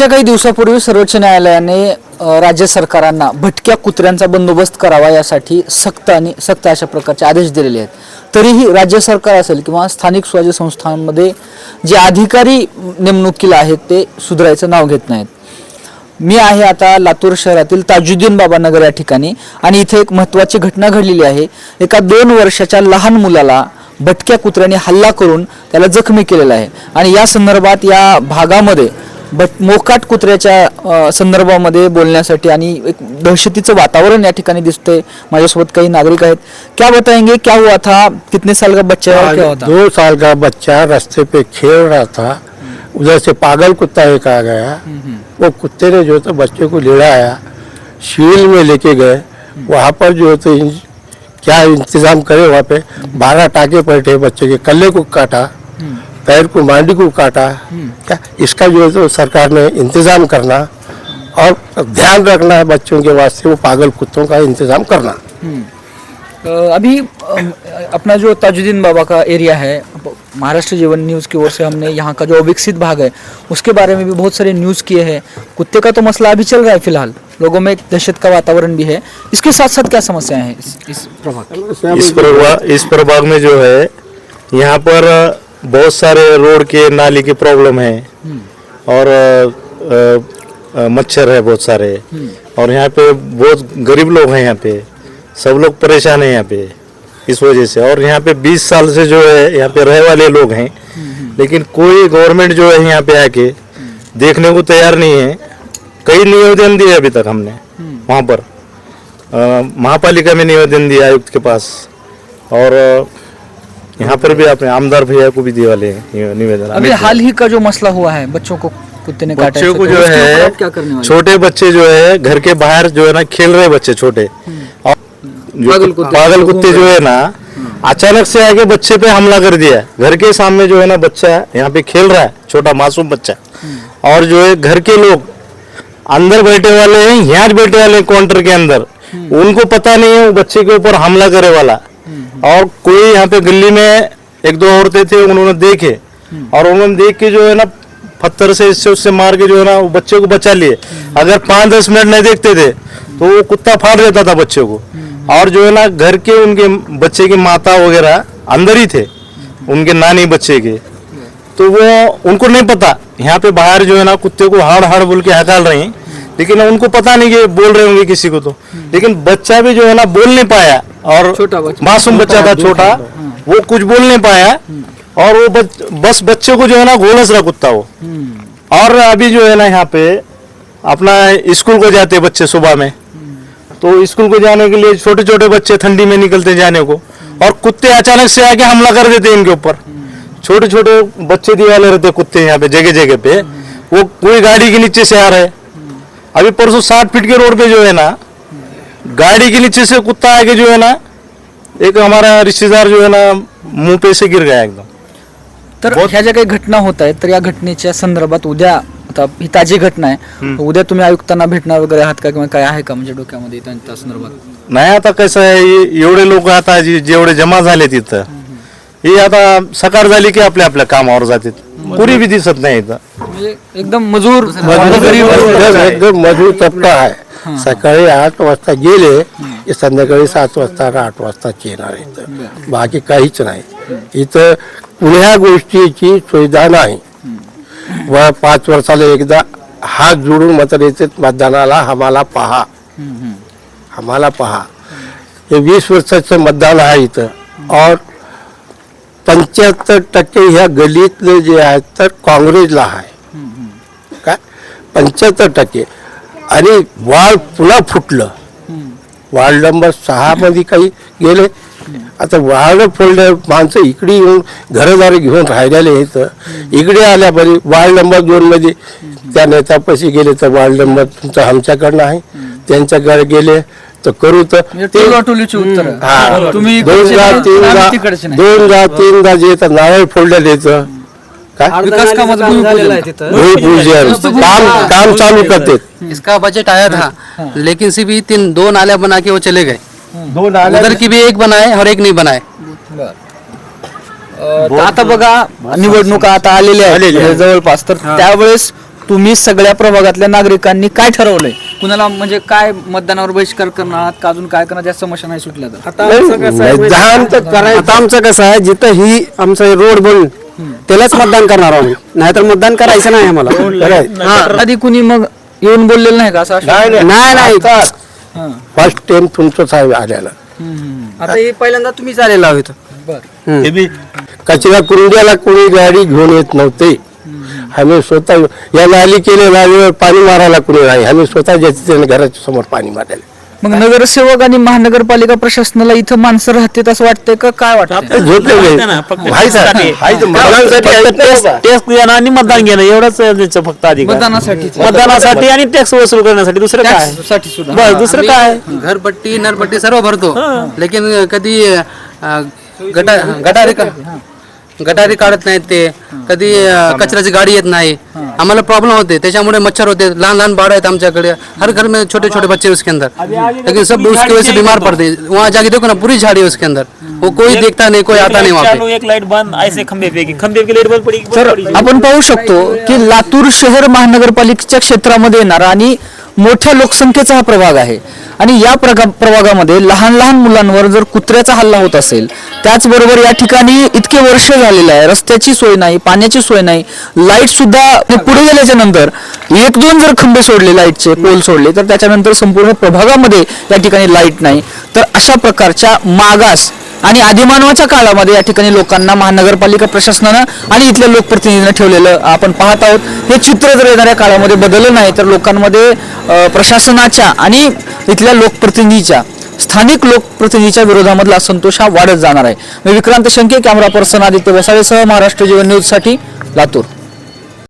मागच्या काही दिवसापूर्वी सर्वोच्च न्यायालयाने राज्य सरकारांना भटक्या कुत्र्यांचा बंदोबस्त करावा यासाठी सक्त आणि सक्त अशा प्रकारचे आदेश दिलेले आहेत. तरीही राज्य सरकार असेल किंवा स्थानिक स्वराज्य संस्थांमध्ये जे अधिकारी नेमणुकीला आहेत ते सुधारायचं नाव घेत नाहीत. मी आहे आता लातूर शहरातील ताजुद्दीन बाबा नगर या ठिकाणी आणि इथे एक महत्त्वाची घटना घडलेली आहे. एका दोन वर्षाच्या लहान मुलाला भटक्या कुत्र्याने हल्ला करून त्याला जखमी केलेला आहे. आणि या संदर्भात या भागामध्ये बट मोकाट कुत्र्याच्या संदर्भामध्ये बोलण्यासाठी आणि एक दहशतीचं वातावरण या ठिकाणी दिसतंय माझ्यासोबत काही नागरिक आहेत. क्या बताएंगे क्या हुआ था? कितने साल का बच्चा है और क्या होता? दो साल का बच्चा रास्ते पे खेल रहा था। उधर से पागल कुत्ता एक आ गया। वो कुत्ते ने जो तो बच्चे को ले आया शील में लेके गए। वहाँ पर जो तो इन- क्या इंतजाम करे वहाँ पे? बारह टाके पलटे बच्चे के कल्ले को काटा। पैर को मांडी को काटा क्या इसका जो है तो सरकार ने इंतज़ाम करना और ध्यान रखना है बच्चों के वास्ते वो पागल कुत्तों का इंतज़ाम करना। अभी अपना जो ताजुद्दीन बाबा का एरिया है महाराष्ट्र जीवन न्यूज़ की ओर से हमने यहाँ का जो अविकसित भाग है उसके बारे में भी बहुत सारे न्यूज़ किए हैं। कुत्ते का तो मसला अभी चल रहा है फ़िलहाल लोगों में एक दहशत का वातावरण भी है। इसके साथ साथ क्या समस्याएँ हैं इस, इस प्रभाग की? इस प्रभाग इस प्रभाग में जो है यहाँ पर बहुत सारे रोड के नाली की प्रॉब्लम है। और मच्छर है बहुत सारे। और यहाँ पे बहुत गरीब लोग हैं यहाँ पे। सब लोग परेशान हैं यहाँ पे, इस वजह से। और यहाँ पे 20 साल से जो है, यहाँ पे रहे वाले लोग हैं। लेकिन कोई गवर्नमेंट जो है यहाँ पे आके देखने को तैयार नहीं है। कई निवेदन दिए अभी तक हमने, वहाँ पर। महापालिका में निवेदन दिया आयुक्त के पास। और यहाँ पर भी अपने आमदार भैया को भी दिए वाले हैं निवेदन। अभी हाल ही का जो मसला हुआ है बच्चों को कुत्ते ने काटा बच्चों को तो जो है क्या करने वाले छोटे बच्चे जो है घर के बाहर जो है ना खेल रहे बच्चे छोटे। और पागल कुत्ते जो है ना अचानक से आके बच्चे पे हमला कर दिया घर के सामने जो है ना बच्चा यहाँ पे खेल रहा है छोटा मासूम बच्चा और जो है घर के लोग अंदर बैठे वाले हैं यहाँ बैठे वाले हैं काउंटर के अंदर। उनको पता नहीं है वो बच्चे के ऊपर हमला करे वाला। और कोई यहाँ पे गली में एक दो औरतें थे उन्होंने देखे। और उन्होंने देख के जो है ना पत्थर से इससे उससे मार के जो है ना वो बच्चे को बचा लिए। अगर पाँच दस मिनट नहीं देखते थे तो वो कुत्ता फाड़ देता था बच्चे को। और जो है ना घर के उनके बच्चे की माता वगैरह अंदर ही थे उनके नानी बच्चे के। तो वो उनको नहीं पता यहाँ पे बाहर जो है ना कुत्ते को हाड़ हाड़ बोल के हकाल रहे हैं। लेकिन उनको पता नहीं कि बोल रहे होंगे किसी को तो। लेकिन बच्चा भी जो है ना बोल नहीं पाया। और छोटा बच्चा। मासूम बच्चा था छोटा। वो कुछ बोल नहीं पाया। और वो बच, बस बच्चे को जो है ना घोलस रहा कुत्ता वो। और अभी जो है ना यहाँ पे अपना स्कूल को जाते बच्चे सुबह में। तो स्कूल को जाने के लिए छोटे छोटे बच्चे ठंडी में निकलते जाने को। और कुत्ते अचानक से आके हमला कर देते इनके ऊपर। छोटे छोटे बच्चे दिवाले रहते कुत्ते यहाँ पे जगह जगह पे वो कोई गाड़ी के नीचे से आ रहे अभी परसों साठ फीट के रोड पे जो है ना गाड़ी के नीचे से कुत्ता आके जो है ना एक हमारा रिश्तेदार जो है ना मुंह पे से गिर गया एकदम। तर ह्या ज्या काही घटना होत आहेत तर या घटनेच्या संदर्भात उद्या आता ही ताजी घटना आहे उद्या तुम्ही आयुक्तांना भेटणार वगैरे आहात का किंवा काय आहे का म्हणजे डोक्यामध्ये त्या त्या संदर्भात? नाही आता कसं आहे एवढे लोक आता जे- जेवढे जमा झाले तिथं हे आता सकाळ झाली की आपल्या आपल्या कामावर जातात कुणी बी दिसत नाही इथं. म्हणजे एकदम मजूर एकदम एकदम मजूर तबका आहे. सकाळी आठ वाजता गेले की संध्याकाळी सात वाजता आठ वाजता येणार इथं. बाकी काहीच नाही. इथं कुण्या गोष्टीची सुविधा नाही. व पाच वर्षाला एकदा हात जोडून मात्र येते मतदानाला आम्हाला पहा. आम्हाला पहा. हे वीस वर्षाचं मतदान आहे इथं. और पंच्याहत्तर टक्के ह्या गलीतले जे आहेत तर काँग्रेसला आहे. काय? पंच्याहत्तर टक्के. आणि वाळ पुन्हा फुटलं. वार्ड नंबर सहामध्ये काही गेले. आता वार्ड फोडले माणसं इकडे येऊन घरदारी घेऊन राहिलेले आहेत. इकडे आल्या बरी वार्ड नंबर दोनमध्ये त्या नेत्यापाशी गेले तर वार्ड नंबर तुमचा आमच्याकडनं आहे. त्यांच्याकडे गेले. तर करू तर म्हणजे टोलाटोलीची उत्तर. हा. तुम्ही दोनदा नाही, तीनदा जे तर नारळ फोडलेले इथं. काय? विकास कामाचं भूमिपूजन. भूमिपूजन. काम काम चालू करते. इसका बजट आया था लेकिन सिर्फ तीन दो नाले बना के वो चले गए. दोन उधर की भी एक बनाए और एक नहीं बनाए आता बघा निवडणुका आता आलेल्या आहेत. म्हणजे जवळपास तर त्यावेळेस तुम्ही सगळ्या प्रभागातल्या नागरिकांनी काय ठरवलंय? कुणाला म्हणजे काय मतदानावर बहिष्कार करणार आहात? का अजून काय करणार? त्या समस्या नाही सुटल्या तर. मतदान तर करायचं. आता आमचं कसं आहे जिथं ही आमचं रोड बनून त्यालाच मतदान करणार आहोत नाहीतर मतदान करायचं नाही आम्हाला. आधी कुणी मग येऊन बोललेलं नाही का? असं आश्वासन? नाही नाही. नाही हां. फर्स्ट टाइम तुमचंच आहे आलेलं. आता हे पहिल्यांदा तुम्हीच आलेला आहोत बरं. कचरा कुंड्याला कोणी गाडी घेऊन येत नव्हते. आम्ही स्वतः या नाली केले नालीवर पाणी मारायला कोणी नाही. आम्ही स्वतः ज्याच्या घराच्या समोर पाणी मारायला मग नगरसेवक आणि महानगरपालिका प्रशासनाला इथं माणसं राहतात असं वाटतंय का? काय वाटतं झोपलेले टॅक्स घेणं आणि मतदान घेणं एवढंच त्यांचं फक्त अधिकार. मतदानासाठी मतदानासाठी आणि टॅक्स वसूल करण्यासाठी. दुसरं काय? साठी सुद्धा. बस दुसरं काय? घरपट्टी नरपट्टी सर्व भरतो. लेकिन कधी गटा गटारी का- गटारी काढत नाहीत ते. कधी अ, कचऱ्याची गाडी येत नाही. आम्हाला प्रॉब्लेम होते. त्याच्यामुळे मच्छर होते. लहान लहान बाळ आहेत आमच्याकडे. हर घर में छोटे छोटे बच्चे उसके अंदर. लेकिन सब उसकी वजह से बीमार पड़ते हैं। वहाँ जाके देखो ना पूरी झाड़ी है उसके अंदर। वो कोई देखता नहीं कोई आता नहीं वहाँ पे। चालू एक लाइट बंद ऐसे खंबे पे खंबे की लाइट बंद पडी बंद तर पडी. आपण पाहू शकतो की लातूर शहर महानगरपालिकेच्या क्षेत्रामध्ये येणारा आणि मोठ्या लोकसंख्येचा हा प्रभाग आहे. आणि या प्रगा- प्रभागामध्ये लहान लहान मुलांवर जर कुत्र्याचा हल्ला होत असेल त्याचबरोबर या ठिकाणी इतके वर्ष झालेलं आहे रस्त्याची सोय नाही पाण्याची सोय नाही लाइट सुद्धा पुढे गेल्याच्यानंतर एक दोन जर खंबे सोडले लाईटचे पोल सोडले तर त्याच्यानंतर संपूर्ण प्रभागामध्ये या ठिकाणी लाइट नाही. तर अशा प्रकारच्या मागास आणि आदिमानवाच्या काळामध्ये या ठिकाणी लोकांना महानगरपालिका प्रशासनानं आणि इथल्या लोकप्रतिनिधींना ठेवलेलं आपण पाहत आहोत. हे चित्र जर येणाऱ्या काळामध्ये बदललं नाही तर लोकांमध्ये प्रशासनाच्या आणि इथल्या लोकप्रतिनिधीच्या स्थानिक लोकप्रतिनिधीच्या विरोधामधला असंतोष हा वाढत जाणार आहे. मी विक्रांत शंके कॅमेरा पर्सन आदित्य वसाळेसह महाराष्ट्र जीवन न्यूजसाठी लातूर.